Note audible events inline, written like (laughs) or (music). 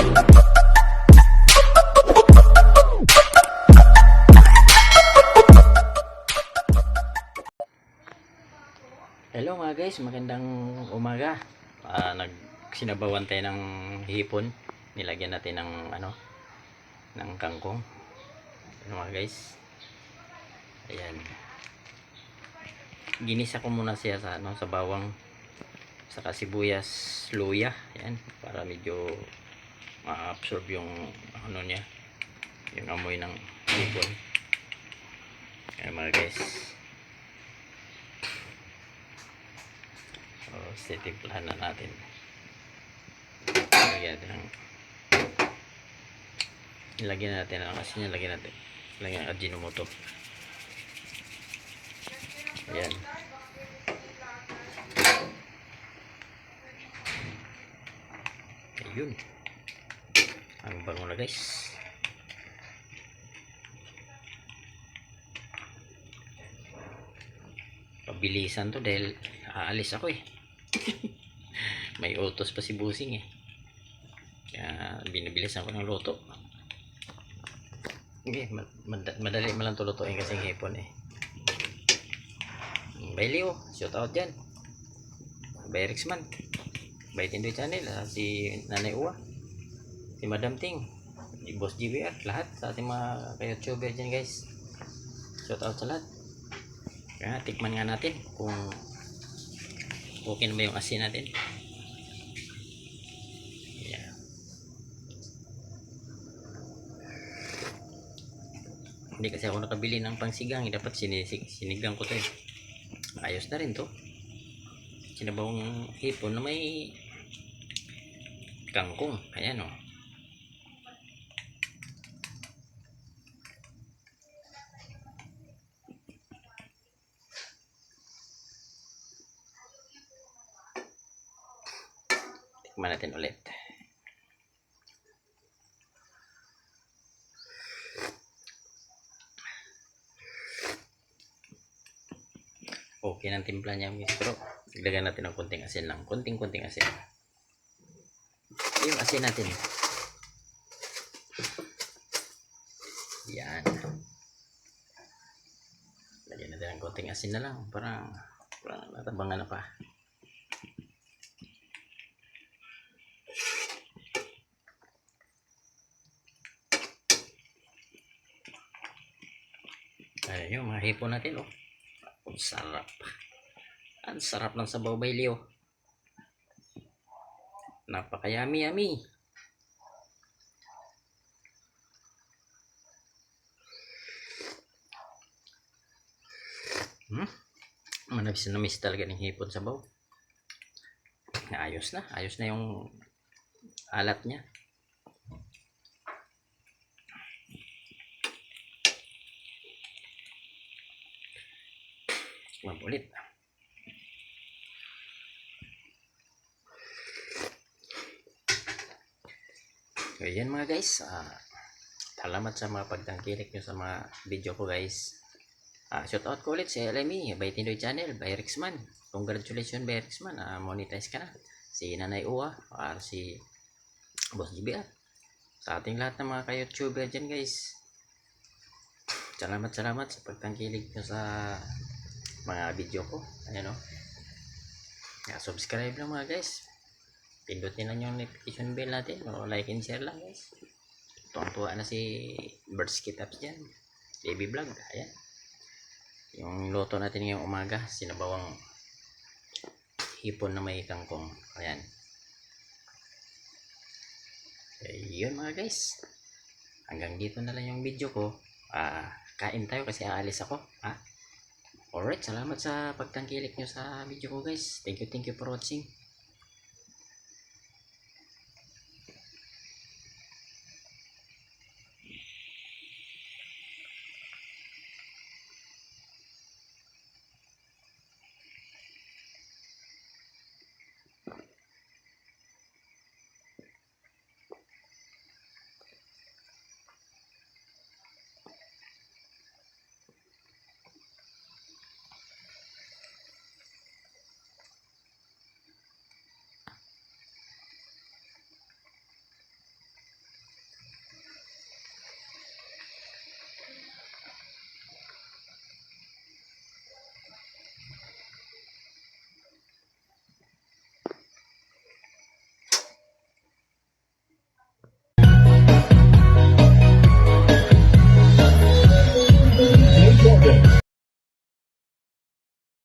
Hello mga guys, magandang umaga. Ah, nag sinabawan tayo ng hipon. Nilagyan natin ng ano ng kangkong. Ano mga guys? Ayan. Ginisa ko muna siya sa ano sa bawang saka sibuyas, luya. Ayan, para medyo ma-absorb yung ano niya, yung amoy ng hipon. Ayan mga guys. So, titimplahan na natin. Lagyan natin ng ilagyan natin ang asin niya, lagyan natin. Lagyan ang ajinomoto. Ayan. Ayun. Ang bango na guys. Pabilisan to dahil aalis ako eh. (laughs) May utos pa si Busing eh. Kaya binibilisan ko ng luto. Okay, mad- mad- madali mo lang to lutuin kasi hipon eh. Bailey oh, shout out dyan. By Rixman. By Tindoy Channel, ah, si Nanay Uwa. Si Madam Ting. Si Boss GBR, lahat sa ating mga ka-youtuber dyan guys. Shout out sa lahat. Kaya tikman nga natin kung okay na ba yung asin natin. Yeah. Hindi kasi ako nakabili ng pangsigang. eh. Dapat sinisig, sinigang ko to eh. Ayos na rin to. Sinabawang hipon na may kangkong. Ayan o. Oh. Tikman natin ulit. Okay ng timpla niya. Pero dagdagan natin ng konting asin lang. Konting-konting asin. Yung asin natin. Yan. Lagyan natin ng konting asin na lang. Parang, parang natabangan na pa. Ayan yung mga hipon natin, oh. Ang sarap. Ang sarap ng sabaw bailio. Napaka-yummy, yummy. Hmm? Manabis na miss talaga ng hipon sabaw. Ayos na. Ayos na yung alat niya. Mabulit. So, yan mga guys. Ah, salamat sa mga pagtangkilik nyo sa mga video ko guys. Ah, shout out ko ulit sa LME, by Tindoy Channel, by Rixman. Congratulations by Rixman, ah, monetize ka na. Si Nanay Uwa, or si Boss GBR. Sa ating lahat ng mga ka-YouTuber dyan guys. Salamat salamat sa pagtangkilik nyo sa mga video ko. Ayan o. Yeah, subscribe lang mga guys. Pindutin lang yung notification bell natin. O like and share lang guys. Tuwang-tuwa na si Birdski Taps dyan. Baby vlog. Ayan. Yung luto natin ngayong umaga. Sinabawang hipon na may kangkong. Ayan. Ayun mga guys. Hanggang dito na lang yung video ko. Ah, kain tayo kasi aalis ako. Ha? Alright, salamat sa pagtangkilik nyo sa video ko guys. Thank you, thank you for watching.